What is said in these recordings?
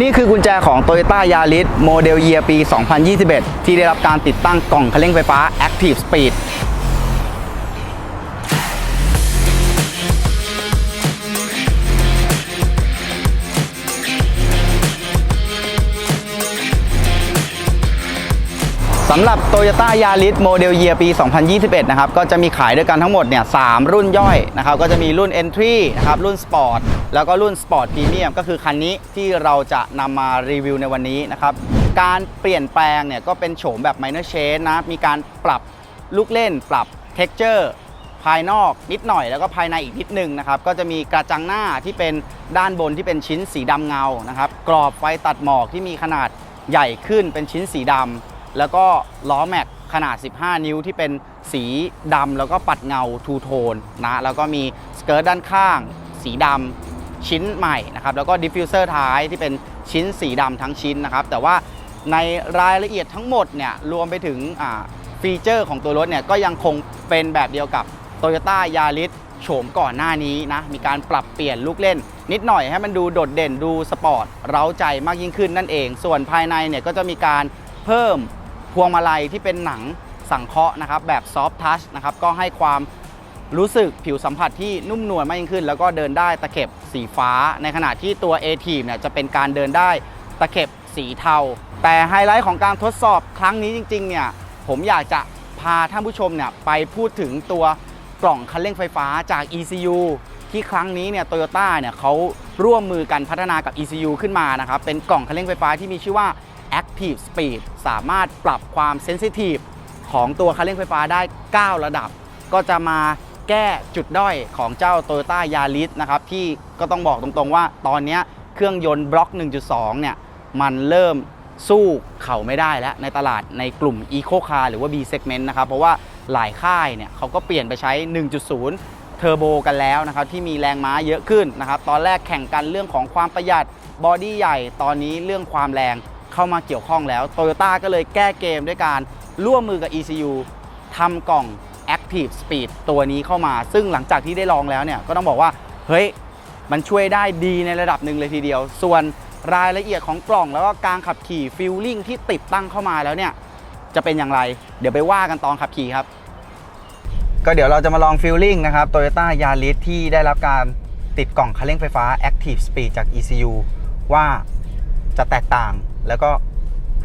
นี่คือกุญแจของ Toyota Yaris โมเดลเยียปี 2021 ที่ได้รับการติดตั้งกล่องคันเร่งไฟฟ้า Active Speed ำหรับ Toyota Yaris โมเดลเยียปี 2021 นะครับ ก็จะมีขายด้วยกันทั้งหมดเนี่ย3รุ่นย่อยนะครับ ก็จะมีรุ่น Entry นะครับ รุ่น Sport แล้วก็รุ่น Sport Premium ก็คือคันนี้ที่เราจะนำมารีวิวในวันนี้นะครับ การเปลี่ยนแปลงเนี่ยก็เป็นโฉมแบบ minor change นะ มีการปรับลูกเล่น ปรับ texture ภายนอกนิดหน่อยแล้วก็ภายในอีกนิดนึงนะครับ ก็จะมีกระจังหน้าที่เป็นด้านบนที่เป็นชิ้นสีดำเงานะครับ กรอบไฟตัดหมอกที่มีขนาดใหญ่ขึ้นเป็นชิ้นสีดำ แล้วก็ล้อแม็กขนาด 15 นิ้วที่เป็นสีดำแล้วก็ปัดเงาทูโทนนะ แล้วก็มีสเกิร์ตด้านข้าง สีดำชิ้นใหม่นะครับ แล้วก็ดิฟฟิวเซอร์ท้ายที่เป็นชิ้นสีดำทั้งชิ้นนะครับ แต่ว่าในรายละเอียดทั้งหมดเนี่ยรวมไปถึงฟีเจอร์ของตัวรถเนี่ยก็ยังคงเป็นแบบเดียวกับ Toyota Yaris โฉมก่อนหน้านี้นะ มีการปรับเปลี่ยนลูกเล่น นิดหน่อยให้มันดูโดดเด่นดูสปอร์ต เร้าใจมากยิ่งขึ้นนั่นเอง ส่วนภายในเนี่ยก็จะมีการเพิ่ม พวงมาลัยที่เป็นหนังสังเคราะห์นะครับแบบซอฟทัชนะครับก็ให้ความรู้สึกผิวสัมผัสที่นุ่มนวลมากยิ่งขึ้น แล้วก็เดินได้ตะเข็บสีฟ้า ในขณะที่ตัว a t ทีเนี่ยจะเป็นการเดินได้ตะเข็บสีเทา แต่ไฮไลท์ของการทดสอบครั้งนี้จริงๆเนี่ยผมอยากจะพาท่านผู้ชมเนี่ยไปพูดถึงตัวกล่องคันเร่งไฟฟ้าจาก ECU ที่ครั้งนี้เนี่ยโตโยต้าเนี่ยเขาร่วมมือกันพัฒนากับ ECU ขึ้นมานะครับเป็นกล่องคันเร่งไฟฟ้าที่มีชื่อว่า Active Speed สามารถปรับความเซนซิทีฟของตัวคันเร่งไฟฟ้าได้ 9 ระดับ ก็จะมาแก้จุดด้อยของเจ้า Toyota Yaris นะครับ ที่ก็ต้องบอกตรงๆว่าตอนนี้เครื่องยนต์บล็อก 1.2 เนี่ย มันเริ่มสู้เข่าไม่ได้แล้ว ในตลาดในกลุ่ม Eco Car หรือว่า B segment นะครับ เพราะว่าหลายค่ายเนี่ยเขาก็เปลี่ยนไปใช้ 1.0เทอร์โบกันแล้วนะครับที่มีแรงม้าเยอะขึ้นนะครับตอนแรกแข่งกันเรื่องของความประหยัดบอดี้ใหญ่ ตอนนี้เรื่องความแรง เข้ามาเกี่ยวข้องแล้ว Toyota ก็เลยแก้เกมด้วยการร่วมมือกับ ECU ทำกล่อง Active Speed ตัวนี้เข้ามา ซึ่งหลังจากที่ได้ลองแล้วเนี่ยก็ต้องบอกว่า เฮ้ย มันช่วยได้ดีในระดับหนึ่งเลยทีเดียว ส่วนรายละเอียดของกล่องแล้วก็การขับขี่ฟิลลิ่งที่ติดตั้งเข้ามาแล้วเนี่ยจะเป็นอย่างไร เดี๋ยวไปว่ากันตอนขับขี่ครับ ก็เดี๋ยวเราจะมาลองฟิลลิ่งนะครับ Toyota Yaris ที่ได้รับการติดกล่องคันเร่งไฟฟ้า Active Speed จาก ECU ว่าจะแตกต่าง แล้วก็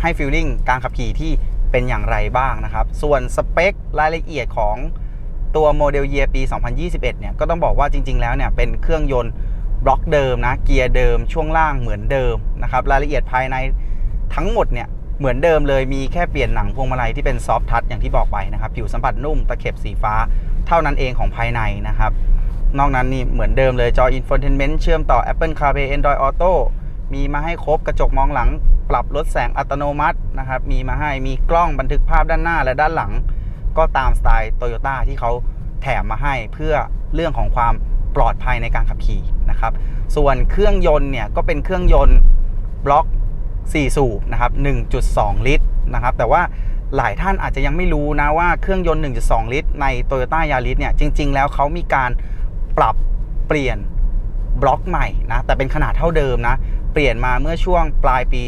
ให้ฟิลลิ่งการขับขี่ที่เป็นอย่างไรบ้างนะครับ ส่วนสเปครายละเอียดของตัวโมเดลเยียปี 2021 เนี่ยก็ต้องบอกว่าจริง ๆ แล้วเนี่ยเป็นเครื่องยนต์บล็อกเดิมนะเกียร์เดิมช่วงล่างเหมือนเดิมนะครับรายละเอียดภายในทั้งหมดเนี่ยเหมือนเดิมเลยมีแค่เปลี่ยนหนังพวงมาลัยที่เป็นซอฟทัชอย่างที่บอกไปนะครับผิวสัมผัสนุ่มตะเข็บสีฟ้าเท่านั้นเองของภายในนะครับ นอกนั้นนี่เหมือนเดิมเลยจอ Infotainment เชื่อมต่อ Apple CarPlay Android Auto มีมาให้ครบกระจกมองหลัง ปรับลดแสงอัตโนมัตินะครับ มีมาให้มีกล้องบันทึกภาพด้านหน้าและด้านหลัง ก็ตามสไตล์ Toyota ที่เขาแถมมาให้เพื่อเรื่องของความปลอดภัยในการขับขี่นะครับ ส่วนเครื่องยนต์เนี่ยก็เป็นเครื่องยนต์บล็อก 4 สูบนะครับ 1.2 ลิตรนะครับ แต่ว่าหลายท่านอาจจะยังไม่รู้นะว่าเครื่องยนต์ 1.2 ลิตร ใน Toyota Yaris เนี่ยจริง ๆ แล้วเขามีการปรับเปลี่ยนบล็อกใหม่นะแต่เป็นขนาดเท่าเดิมนะ เปลี่ยนมาเมื่อช่วงปลายปี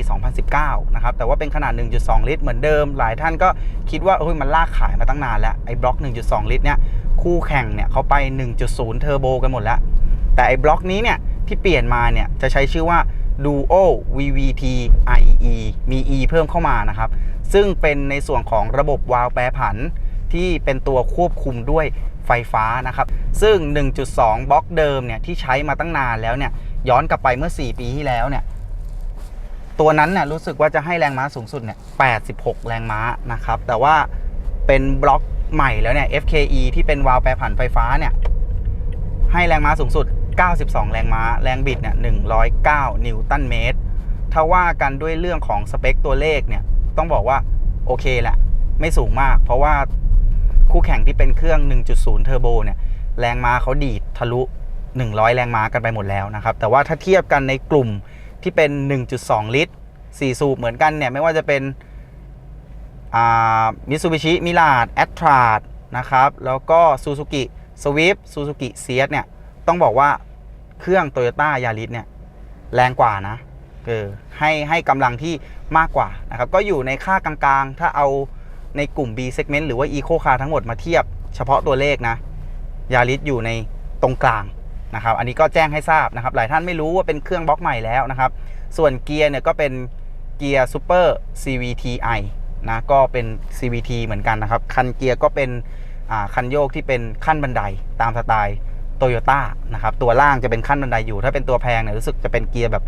2019 นะครับ แต่ว่าเป็นขนาด 1.2 ลิตรเหมือนเดิม หลายท่านก็คิดว่าเฮ้ยมันลากขายมาตั้งนานแล้ว ไอ้บล็อก 1.2 ลิตรเนี่ย คู่แข่งเนี่ยเขาไป 1.0 เทอร์โบกันหมดแล้ว แต่ไอ้บล็อกนี้เนี่ย ที่เปลี่ยนมาเนี่ย จะใช้ชื่อว่า Duo VVT IE มี E เพิ่มเข้ามานะครับ ซึ่งเป็นในส่วนของระบบวาล์วแปรผันที่เป็นตัวควบคุมด้วย ไฟฟ้านะครับ ซึ่ง 1.2 บล็อกเดิมเนี่ยที่ใช้มาตั้งนานแล้วเนี่ยย้อนกลับไปเมื่อ 4 ปีที่แล้วเนี่ยตัวนั้นเนี่ยรู้สึกว่าจะให้แรงม้าสูงสุดเนี่ย 86 แรงม้านะครับ แต่ว่าเป็นบล็อกใหม่แล้วเนี่ย FKE ที่เป็นวาล์วแปรผันไฟฟ้าเนี่ยให้แรงม้าสูงสุด 92 แรงม้า แรงบิดเนี่ย 109 นิวตันเมตร ถ้าว่ากันด้วยเรื่องของสเปคตัวเลขเนี่ย ต้องบอกว่าโอเคแหละ ไม่สูงมาก เพราะว่า คู่แข่งที่เป็นเครื่อง 1.0 เทอร์โบเนี่ยแรงม้าเขาดีดทะลุ 100 แรงม้ากันไปหมดแล้วนะครับ แต่ว่าถ้าเทียบกันในกลุ่มที่เป็น 1.2 ลิตร 4 สูบเหมือนกันเนี่ยไม่ว่าจะเป็นมิตซูบิชิมิลาดแอตทราดนะครับ แล้วก็ซูซูกิสวิฟซูซูกิเซียสเนี่ยต้องบอกว่าเครื่อง Toyota Yaris เนี่ยแรงกว่านะเออให้ให้กำลังที่มากกว่านะครับ ก็อยู่ในค่ากลางๆ ถ้าเอา ในกลุ่ม B segment หรือว่า Eco Car ทั้งหมดมาเทียบเฉพาะตัวเลขนะยาริสอยู่ในตรงกลางนะครับ อันนี้ก็แจ้งให้ทราบนะครับ หลายท่านไม่รู้ว่าเป็นเครื่องบล็อกใหม่แล้วนะครับ ส่วนเกียร์เนี่ยก็เป็นเกียร์ซูเปอร์ CVTi นะก็เป็น CVT เหมือนกันนะครับ คันเกียร์ก็เป็นอ่าคันโยกที่เป็นขั้นบันไดตามสไตล์โตโยต้านะครับ ตัวล่างจะเป็นขั้นบันไดอยู่ ถ้าเป็นตัวแพงเนี่ยรู้สึกจะเป็นเกียร์แบบ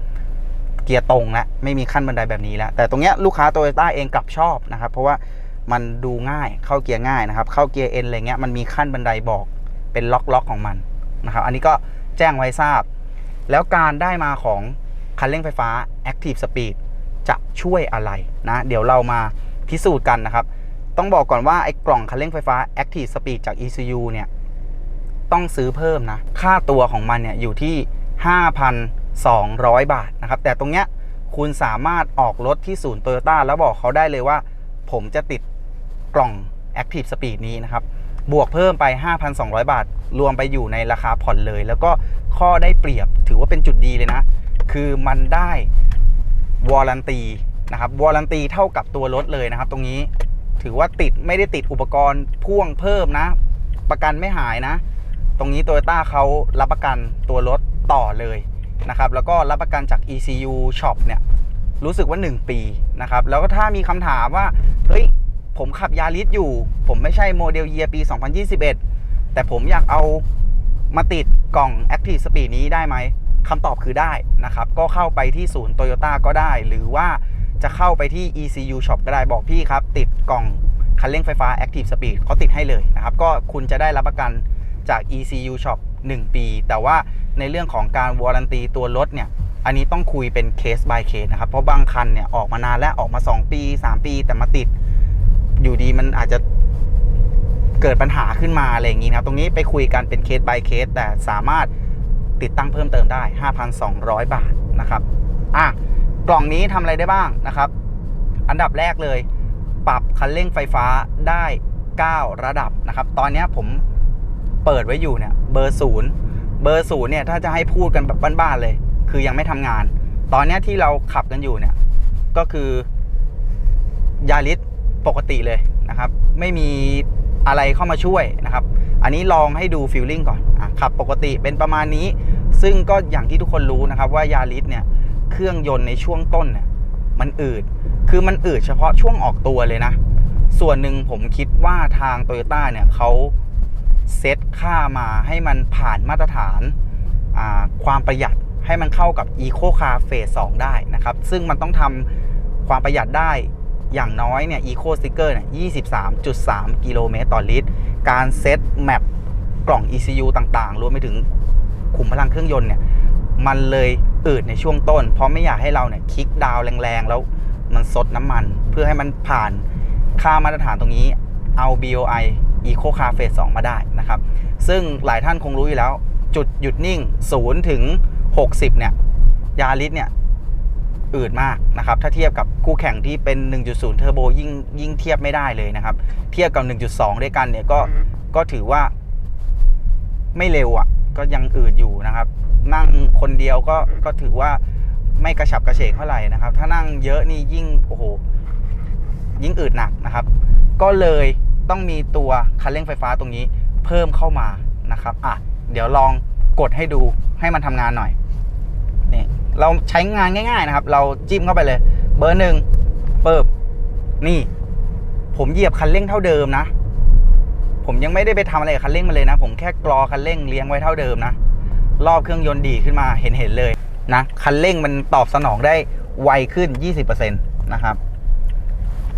เกียร์ตรงแล้วไม่มีขั้นบันไดแบบนี้แล้ว แต่ตรงเนี้ยลูกค้าโตโยต้าเองกลับชอบนะครับ เพราะว่า มันดูง่ายเข้าเกียร์ง่ายนะครับ เข้าเกียร์เอ็นอะไรเงี้ยมันมีขั้นบันไดบอกเป็นล็อกล็อกของมันนะครับ อันนี้ก็แจ้งไว้ทราบ แล้วการได้มาของคันเร่งไฟฟ้า Active Speed จะช่วยอะไรนะ เดี๋ยวเรามาพิสูจน์กันนะครับ ต้องบอกก่อนว่าไอ้กล่องคันเร่งไฟฟ้า Active Speed จาก ECU เนี่ยต้องซื้อเพิ่มนะ ค่าตัวของมันเนี่ยอยู่ที่ 5,200 บาทนะครับ แต่ตรงเนี้ยคุณสามารถออกรถที่ศูนย์โตโยต้าแล้วบอกเขาได้เลยว่า ผมจะติด กล่อง Active Speed นี้นะครับ บวกเพิ่มไป 5,200 บาท รวมไปอยู่ในราคาผ่อนเลย แล้วก็ข้อได้เปรียบถือว่าเป็นจุดดีเลยนะ คือมันได้วอลันตีนะครับวอลันตีเท่ากับตัวรถเลยนะครับ ตรงนี้ถือว่าติดไม่ได้ติดอุปกรณ์พ่วงเพิ่มนะ ประกันไม่หายนะ ตรงนี้โตโยต้าเขารับประกันตัวรถต่อเลยนะครับ แล้วก็รับประกันจาก ECU Shop เนี่ยรู้สึกว่า 1 ปีนะครับ แล้วก็ถ้ามีคำถามว่า เฮ้ย ผมขับยาริสอยู่ ผมไม่ใช่โมเดลเยียปี 2021 แต่ผมอยากเอามาติดกล่อง Active Speed นี้ได้ไหมคำตอบคือได้นะครับ ก็เข้าไปที่ศูนย์โตโยต้าก็ได้ หรือว่าจะเข้าไปที่ ECU Shop ก็ได้บอกพี่ครับ ติดกล่องคันเร่งไฟฟ้า Active Speed เขาติดให้เลยนะครับ ก็คุณจะได้รับประกันจาก ECU Shop 1 ปี แต่ว่าในเรื่องของการวอรันตีตัวรถเนี่ย อันนี้ต้องคุยเป็นเคส by เคสนะครับ เพราะบางคันเนี่ยออกมานานแล้วออกมา 2 ปี 3 ปีแต่มาติด อยู่ดีมันอาจจะเกิดปัญหาขึ้นมาอะไรอย่างนี้นะครับ ตรงนี้ไปคุยกันเป็นเคส by เคส แต่สามารถติดตั้งเพิ่มเติมได้ 5,200 บาทนะครับ อะ กล่องนี้ทำอะไรได้บ้างนะครับ อันดับแรกเลย ปรับคันเร่งไฟฟ้าได้ 9 ระดับนะครับ ตอนนี้ผมเปิดไว้อยู่เนี่ยเบอร์ศูนย์เบอร์ศูนย์เนี่ยถ้าจะให้พูดกันแบบบ้านๆเลย คือยังไม่ทำงาน ตอนนี้ที่เราขับกันอยู่เนี่ย ก็คือยาริส ปกติเลยนะครับ ไม่มีอะไรเข้ามาช่วยนะครับ อันนี้ลองให้ดูฟิลลิ่งก่อนอขับปกติเป็นประมาณนี้ ซึ่งก็อย่างที่ทุกคนรู้นะครับว่ายาริสเนี่ยเครื่องยนต์ในช่วงต้นเนี่ยมันอืด คือมันอืดเฉพาะช่วงออกตัวเลยนะ ส่วนหนึ่งผมคิดว่าทางโตโยต้าเนี่ยเขาเซตค่ามาให้มันผ่านมาตรฐานาความประหยัดให้มันเข้ากับ Eco Car Phase 2 ได้นะครับ ซึ่งมันต้องทำความประหยัดได้ อย่างน้อยเนี่ย Eco Sticker เนี่ย23.3 กิโลเมตรต่อลิตร การเซตแมปกล่อง ECU ต่างๆ รวมไปถึงขุมพลังเครื่องยนต์เนี่ย มันเลยอืดในช่วงต้น เพราะไม่อยากให้เราเนี่ยคลิกดาวแรงๆ แล้วมันซดน้ำมัน เพื่อให้มันผ่านค่ามาตรฐานตรงนี้เอา BOI Eco Car Phase 2มาได้นะครับ ซึ่งหลายท่านคงรู้อยู่แล้ว จุดหยุดนิ่ง 0 ถึง 60 เนี่ย ยาริสเนี่ย อืดมากนะครับถ้าเทียบกับคู่แข่งที่เป็น 1.0 เทอร์โบยิ่งยิ่งเทียบไม่ได้เลยนะครับ เทียบกับ 1.2 ด้วยกันเนี่ยก็ก็ถือว่า ไม่เร็วอะ ก็ยังอืดอยู่นะครับ นั่งคนเดียวก็ก็ถือว่าไม่กระฉับกระเฉงเท่าไหร่นะครับ ถ้านั่งเยอะนี่ยิ่งโอ้โหยิ่งอืดหนักนะครับ ก็เลยต้องมีตัวคันเร่งไฟฟ้าตรงนี้เพิ่มเข้ามานะครับอะเดี๋ยวลองกดให้ดูให้มันทำงานหน่อยนี่ เราใช้งานง่าย ๆ นะครับ เราจิ้มเข้าไปเลย เบอร์หนึ่งเปิบนี่ ผมเหยียบคันเร่งเท่าเดิมนะ ผมยังไม่ได้ไปทำอะไรกับคันเร่งมาเลยนะ ผมแค่กรอคันเร่งเลี้ยงไว้เท่าเดิมนะ รอบเครื่องยนต์ดีขึ้นมาเห็นเห็นเลยนะ คันเร่งมันตอบสนองได้ไวขึ้น 20%นะครับ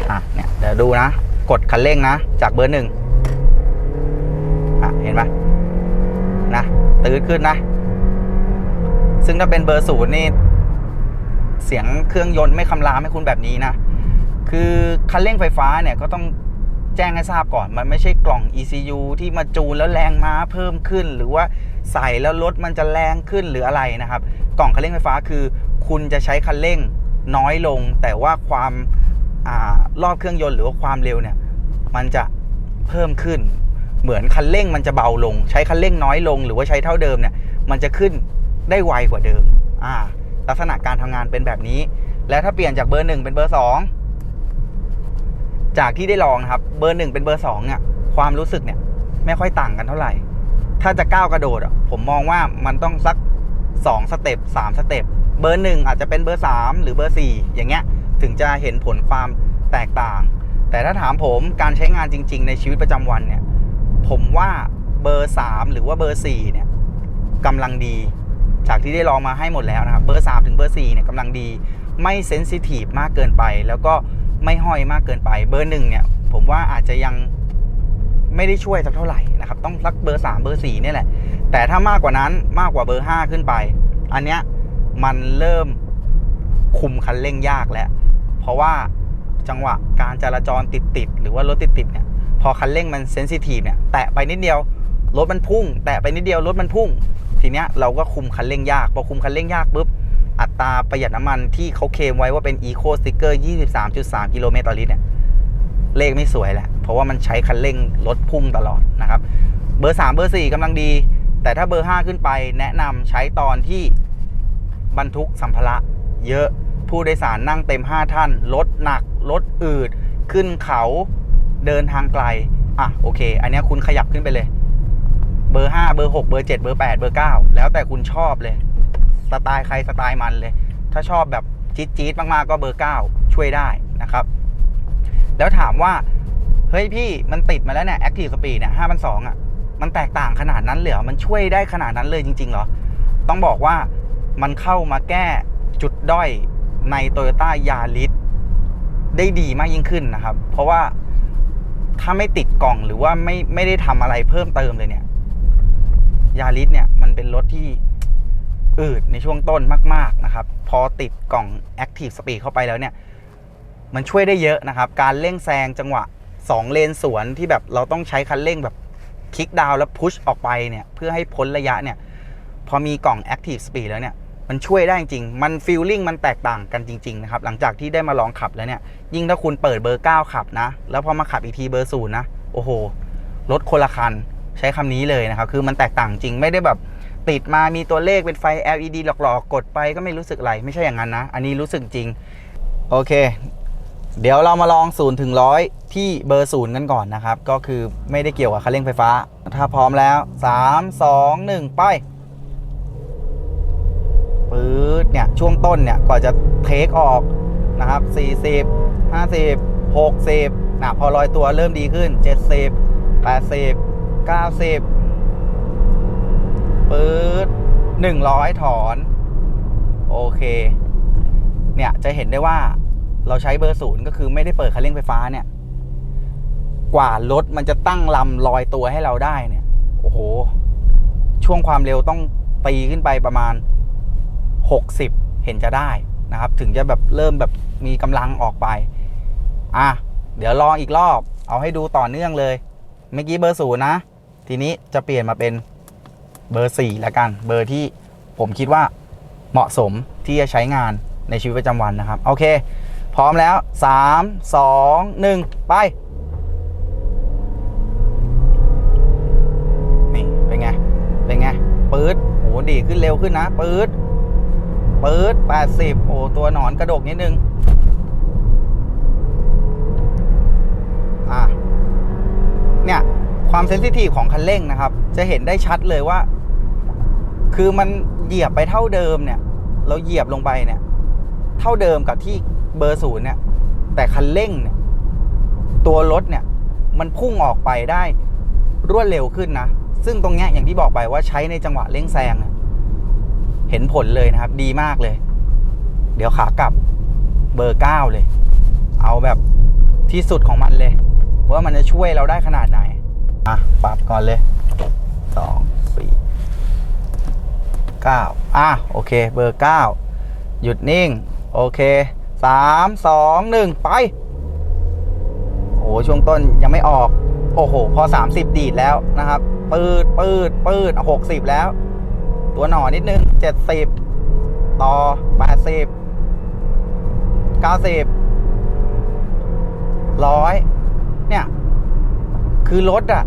อะ เนี่ย เดี๋ยวดูนะ กดคันเร่งนะ จากเบอร์หนึ่งอะ เห็นไหมนะ ตื้อขึ้นนะ ซึ่งถ้าเป็นเบอร์ศูนย์นี่เสียงเครื่องยนต์ไม่คำรามให้คุณแบบนี้นะ คือคันเร่งไฟฟ้าเนี่ยก็ต้องแจ้งให้ทราบก่อน มันไม่ใช่กล่อง ECU ที่มาจูนแล้วแรงม้าเพิ่มขึ้น หรือว่าใส่แล้วรถมันจะแรงขึ้นหรืออะไรนะครับ กล่องคันเร่งไฟฟ้าคือ คุณจะใช้คันเร่งน้อยลง แต่ว่าความอารอบเครื่องยนต์หรือว่าความเร็วเนี่ย มันจะเพิ่มขึ้น เหมือนคันเร่งมันจะเบาลง ใช้คันเร่งน้อยลง หรือว่าใช้เท่าเดิมเนี่ย มันจะขึ้น ได้ไวกว่าเดิม อ่า ลักษณะการทำงานเป็นแบบนี้ แล้วถ้าเปลี่ยนจากเบอร์หนึ่งเป็นเบอร์สองจากที่ได้ลองนะครับ เบอร์หนึ่งเป็นเบอร์สองเนี่ยความรู้สึกเนี่ยไม่ค่อยต่างกันเท่าไหร่ ถ้าจะก้าวกระโดดอะผมมองว่ามันต้องสักสองสเต็ปสามสเต็ปเบอร์หนึ่งอาจจะเป็นเบอร์สามหรือเบอร์สี่อย่างเงี้ย ถึงจะเห็นผลความแตกต่าง แต่ถ้าถามผมการใช้งานจริง ๆ ในชีวิตประจำวันเนี่ย ผมว่าเบอร์3หรือว่าเบอร์4เนี่ยกำลังดี จากที่ได้ลองมาให้หมดแล้วนะครับ เบอร์ 3 ถึงเบอร์4เนี่ยกำลังดี ไม่เซนซิทีฟมากเกินไป แล้วก็ไม่ห้อยมากเกินไป เบอร์1เนี่ย ผมว่าอาจจะยังไม่ได้ช่วยสักเท่าไหร่นะครับ ต้องสักเบอร์ 3 เบอร์4เนี่ยแหละ แต่ถ้ามากกว่านั้นมากกว่าเบอร์ 5 ขึ้นไป อันเนี้ยมันเริ่มคุมคันเร่งยากแล้ว เพราะว่าจังหวะการจราจรติดๆหรือว่ารถติดๆเนี่ยพอคันเร่งมันเซนซิทีฟเนี่ยแตะไปนิดเดียวรถมันพุ่ง แตะไปนิดเดียวรถมันพุ่ง ทีเนี้ยเราก็คุมคันเร่งยาก พอคุมคันเร่งยากปุ๊บ อัตราประหยัดน้ำมันที่เขาเคลมไว้ว่าเป็น Eco Sticker 23.3 กิโลเมตรต่อลิตรเนี่ย เลขไม่สวยแหละ เพราะว่ามันใช้คันเร่งรถพุ่งตลอดนะครับ เบอร์ 3 เบอร์ 4กำลังดี แต่ถ้าเบอร์ 5 ขึ้นไป แนะนำใช้ตอนที่บรรทุกสัมภาระ เยอะ ผู้โดยสารนั่งเต็ม 5 ท่าน รถหนัก รถอืด ขึ้นเขา เดินทางไกล อะโอเค อันเนี้ยคุณขยับขึ้นไปเลย เบอร์5เบอร์6เบอร์7เบอร์8เบอร์9แล้วแต่คุณชอบเลย สไตล์ใครสไตล์มันเลย ถ้าชอบแบบจี๊ดจี๊ดมากๆก็เบอร์9ช่วยได้นะครับ แล้วถามว่า เฮ้ยพี่มันติดมาแล้วเนี่ย Active Speed เนี่ย5,200อะมันแตกต่างขนาดนั้นเลยเหรอมันช่วยได้ขนาดนั้นเลยจริง ๆ เหรอ ต้องบอกว่ามันเข้ามาแก้จุดด้อยใน Toyota Yaris ได้ดีมากยิ่งขึ้นนะครับ เพราะว่าถ้าไม่ติดกล่องหรือว่าไม่ไม่ได้ทำอะไรเพิ่มเติมเลยเนี่ย ยาริสเนี่ยมันเป็นรถที่อืดในช่วงต้นมาก ๆนะครับ พอติดกล่อง Active Speed เข้าไปแล้วเนี่ย มันช่วยได้เยอะนะครับ การเร่งแซงจังหวะ 2 เลนสวนที่แบบเราต้องใช้คันเร่งแบบคลิกดาวแล้วพุชออกไปเนี่ย เพื่อให้พ้นระยะเนี่ย พอมีกล่อง Active Speed แล้วเนี่ย มันช่วยได้จริง มันฟีลลิ่งมันแตกต่างกันจริง ๆ นะครับ หลังจากที่ได้มาลองขับแล้วเนี่ย ยิ่งถ้าคุณเปิดเบอร์ 9 ขับนะ แล้วพอมาขับอีกทีเบอร์ศูนย์นะ โอ้โห รถคนละคัน ใช้คำนี้เลยนะครับคือมันแตกต่างจริงไม่ได้แบบติดมามีตัวเลขเป็นไฟ LED หลอกๆ กดไปก็ไม่รู้สึกอะไร ไม่ใช่อย่างนั้นนะ อันนี้รู้สึกจริง โอเค เดี๋ยวเรามาลอง0ูนย์ถึงร้อยที่เบอร์ศูนย์กันก่อนนะครับ ก็คือไม่ได้เกี่ยวกับคันเร่งไฟฟ้า ถ้าพร้อมแล้ว 3 2 1 ไปปื๊ดเนี่ย ช่วงต้นเนี่ย กว่าจะเทคออกนะครับ 40 50 60นะพอลอยตัวเริ่มดีขึ้น 70 80 90ปื๊ด100 ถอน โอเค เนี่ย จะเห็นได้ว่าเราใช้เบอร์ศูนย์ก็คือไม่ได้เปิดคันเร่งไฟฟ้าเนี่ย กว่ารถมันจะตั้งลำลอยตัวให้เราได้เนี่ย โอ้โห ช่วงความเร็วต้องตีขึ้นไปประมาณ 60 เห็นจะได้นะครับ ถึงจะแบบเริ่มแบบมีกำลังออกไป อะ เดี๋ยวลองอีกรอบ เอาให้ดูต่อเนื่องเลย เมื่อกี้เบอร์ศูนย์นะ ทีนี้จะเปลี่ยนมาเป็นเบอร์สี่ละกัน เบอร์ที่ผมคิดว่าเหมาะสมที่จะใช้งานในชีวิตประจำวันนะครับ โอเค พร้อมแล้ว 3 2 1 ไป นี่ เป็นไง เป็นไงปื๊ดโอ้ดีขึ้นเร็วขึ้นนะปื๊ดปื๊ด80 โอ้ ตัวหนอนกระดกนิดนึง อะ เนี่ย ความเซนซิทีฟของคันเร่งนะครับ จะเห็นได้ชัดเลยว่า คือมันเหยียบไปเท่าเดิมเนี่ย เราเหยียบลงไปเนี่ย เท่าเดิมกับที่เบอร์ศูนย์เนี่ย แต่คันเร่งเนี่ย ตัวรถเนี่ย มันพุ่งออกไปได้รวดเร็วขึ้นนะ ซึ่งตรงเนี้ยอย่างที่บอกไปว่าใช้ในจังหวะเร่งแซงเนี่ยเห็นผลเลยนะครับ ดีมากเลย เดี๋ยวขากลับเบอร์เก้าเลย เอาแบบที่สุดของมันเลย ว่ามันจะช่วยเราได้ขนาดไหน อะ ปรับก่อนเลยสองสี่เก้าอะ โอเค เบอร์เก้าหยุดนิ่ง โอเคสามสองหนึ่งไป โอ้ช่วงต้นยังไม่ออก โอ้โห พอ 30 ดีดแล้วนะครับ ปืดปืดปืดหกสิบแล้ว ตัวหน่อนิดนึง70ต่อ80 90ร้อยเนี่ย คือรถอะ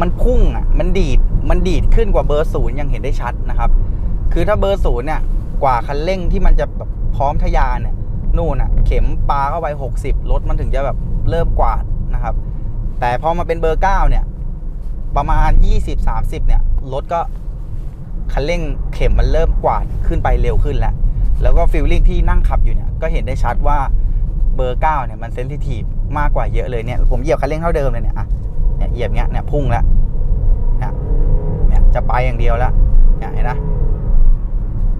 มันพุ่งอะมันดีดมันดีดขึ้นกว่าเบอร์ศูนย์ยังเห็นได้ชัดนะครับ คือถ้าเบอร์ศูนย์เนี่ยกว่าคันเร่งที่มันจะแบบพร้อมทะยานเนี่ยนู่นอะ เข็มปลาเข้าไป 60 รถมันถึงจะแบบเริ่มกวาดนะครับ แต่พอมาเป็นเบอร์ 9 เนี่ย ประมาณ 20-30 เนี่ย รถก็คันเร่งเข็มมันเริ่มกวาดขึ้นไปเร็วขึ้นแล้ว แล้วก็ฟีลลิ่งที่นั่งขับอยู่เนี่ย ก็เห็นได้ชัดว่าเบอร์ 9 เนี่ย มันเซนซิทีฟมากกว่าเยอะเลยเนี่ย ผมเหยียบคันเร่งเท่าเดิมเลยเนี่ยอะ เนี่ยเหยียบเงี้ยเนี่ยพุ่งแล้วเนี่ยเนี่ยจะไปอย่างเดียวแล้วเนี่ยเห็นนะ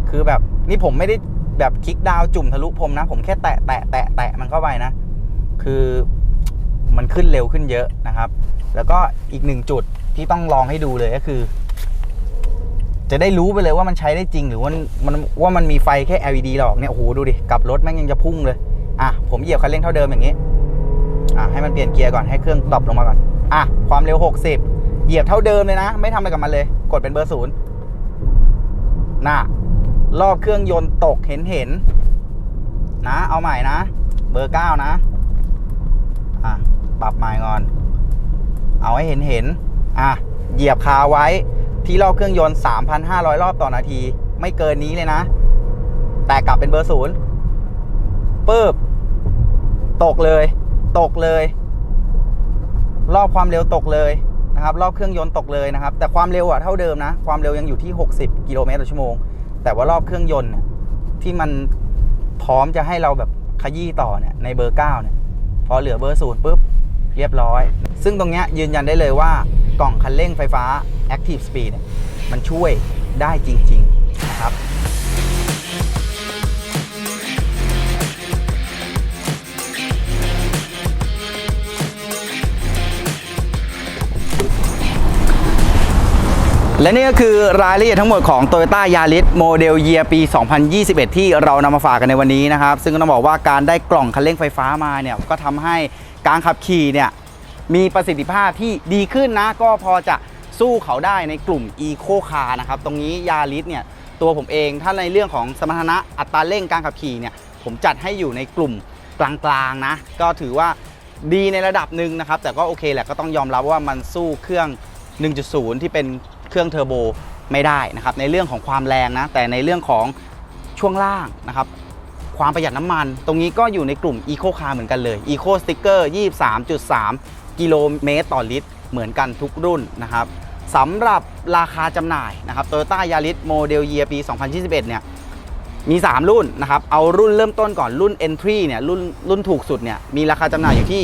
คือแบบนี่ผมไม่ได้แบบคลิกดาวจุ่มทะลุพรมนะ ผมแค่แตะแตะแตะแตะมันเข้าไปนะ คือมันขึ้นเร็วขึ้นเยอะนะครับ แล้วก็อีกหนึ่งจุดที่ต้องลองให้ดูเลยก็คือ จะได้รู้ไปเลยว่ามันใช้ได้จริงหรือว่ามันว่ามันมีไฟแค่ LED หรอกเนี่ยโอ้โหดูดิกลับรถแม่งยังจะพุ่งเลยอะผมเหยียบคันเร่งเท่าเดิมอย่างนี้อะให้มันเปลี่ยนเกียร์ก่อนให้เครื่องดรอปลงมาก่อน อะ ความเร็ว 60 เหยียบเท่าเดิมเลยนะ ไม่ทำอะไรกับมันเลย กดเป็นเบอร์ศูนย์น่ะรอบเครื่องยนต์ตกเห็นเห็นนะ เอาใหม่นะ เบอร์เก้านะ อะ ปรับใหม่ก่อน เอาให้เห็นเห็นอะ เหยียบคาไว้ที่รอบเครื่องยนต์ 3,500 รอบต่อนาที ไม่เกินนี้เลยนะ แต่กลับเป็นเบอร์ศูนย์ปึ๊บ ตกเลย ตกเลย รอบความเร็วตกเลยนะครับรอบเครื่องยนต์ตกเลยนะครับ แต่ความเร็วอะเท่าเดิมนะ ความเร็วยังอยู่ที่ 60 กิโลเมตรต่อชั่วโมง แต่ว่ารอบเครื่องยนต์ที่มันพร้อมจะให้เราแบบขยี้ต่อเนี่ยในเบอร์9เนี่ยพอเหลือเบอร์ศูนย์ปุ๊บเรียบร้อย ซึ่งตรงเนี้ยยืนยันได้เลยว่ากล่องคันเร่งไฟฟ้า Active Speed มันช่วยได้จริง ๆ นะครับ และนี่ก็คือรายละเอียดทั้งหมดของ Toyota Yaris โมเดลเยียปี 2021 ที่เรานำมาฝากกันในวันนี้นะครับ ซึ่งก็ต้องบอกว่าการได้กล่องคันเร่งไฟฟ้ามาเนี่ยก็ทำให้การขับขี่เนี่ยมีประสิทธิภาพที่ดีขึ้นนะ ก็พอจะสู้เขาได้ในกลุ่ม Eco Car นะครับ ตรงนี้ยาริสเนี่ยตัวผมเองถ้าในเรื่องของสมรรถนะอัตราเร่งการขับขี่เนี่ยผมจัดให้อยู่ในกลุ่มกลางๆนะ ก็ถือว่าดีในระดับหนึ่งนะครับ แต่ก็โอเคแหละก็ต้องยอมรับว่ามันสู้เครื่อง 1.0 ที่เป็น เครื่องเทอร์โบไม่ได้นะครับในเรื่องของความแรงนะแต่ในเรื่องของช่วงล่างนะครับความประหยัดน้ำมัน ตรงนี้ก็อยู่ในกลุ่ม Eco Car เหมือนกันเลย Eco Sticker 23.3 กิโลเมตรต่อลิตร เหมือนกันทุกรุ่นนะครับสำหรับราคาจำหน่ายนะครับ Toyota Yaris โมเดล Year ปี 2021 เนี่ยมี 3 รุ่นนะครับ เอารุ่นเริ่มต้นก่อนรุ่น Entry เนี่ยรุ่นรุ่นถูกสุดเนี่ยมีราคาจำหน่ายอยู่ที่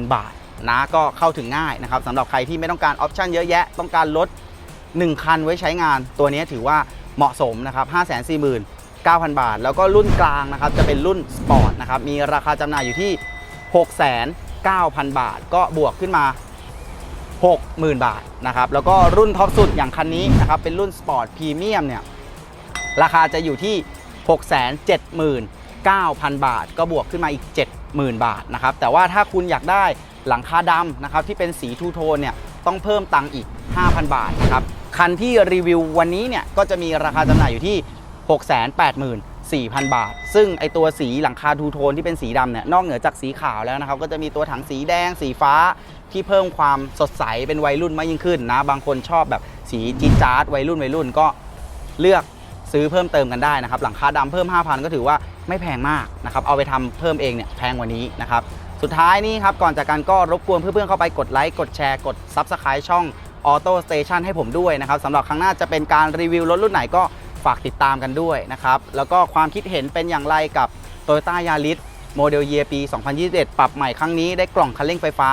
549,000 บาท นะก็เข้าถึงง่ายนะครับสำหรับใครที่ไม่ต้องการออปชันเยอะแยะ ต้องการรถ1 คันไว้ใช้งาน ตัวนี้ถือว่าเหมาะสมนะครับ549,000 บาท แล้วก็รุ่นกลางนะครับ จะเป็นรุ่นสปอร์ตนะครับ มีราคาจำหน่ายอยู่ที่ 609,000 บาท ก็บวกขึ้นมา 60,000 บาทนะครับ แล้วก็รุ่นท็อปสุดอย่างคันนี้นะครับ เป็นรุ่นสปอร์ตพรีเมียมเนี่ย ราคาจะอยู่ที่ 679,000 บาท ก็บวกขึ้นมาอีก 70,000 บาทนะครับแต่ว่าถ้าคุณอยากได้หลังคาดำนะครับที่เป็นสีทูโทนเนี่ยต้องเพิ่มตังค์อีก 5,000 บาทนะครับคันที่รีวิววันนี้เนี่ยก็จะมีราคาจำหน่ายอยู่ที่ 684,000 บาท ซึ่งไอตัวสีหลังคาทูโทนที่เป็นสีดำเนี่ยนอกเหนือจากสีขาวแล้วนะครับก็จะมีตัวถังสีแดงสีฟ้าที่เพิ่มความสดใสเป็นวัยรุ่นมากยิ่งขึ้นนะบางคนชอบแบบสีจี๊ดจ๊าดวัยรุ่นวัยรุ่นก็เลือกซื้อเพิ่มเติมกันได้นะครับหลังคาดำเพิ่ม 5,000 ก็ถือว่า ไม่แพงมากนะครับเอาไปทำเพิ่มเองเนี่ยแพงกว่านี้นะครับสุดท้ายนี่ครับก่อนจากกันก็รบกวนเพื่อนๆเข้าไปกดไลค์กดแชร์กด Subscribe ช่อง Auto Station ให้ผมด้วยนะครับสำหรับครั้งหน้าจะเป็นการรีวิวรถรุ่นไหนก็ฝากติดตามกันด้วยนะครับแล้วก็ความคิดเห็นเป็นอย่างไรกับ Toyota Yaris โมเดลเยียปี 2021 ปรับใหม่ครั้งนี้ได้กล่องคันเร่งไฟฟ้า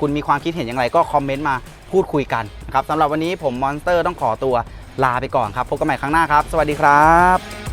คุณมีความคิดเห็นอย่างไรก็คอมเมนต์มาพูดคุยกันนะครับสำหรับวันนี้ผมมอนสเตอร์ต้องขอตัวลาไปก่อนครับพบกันใหม่ครั้งหน้าครับ สวัสดีครับ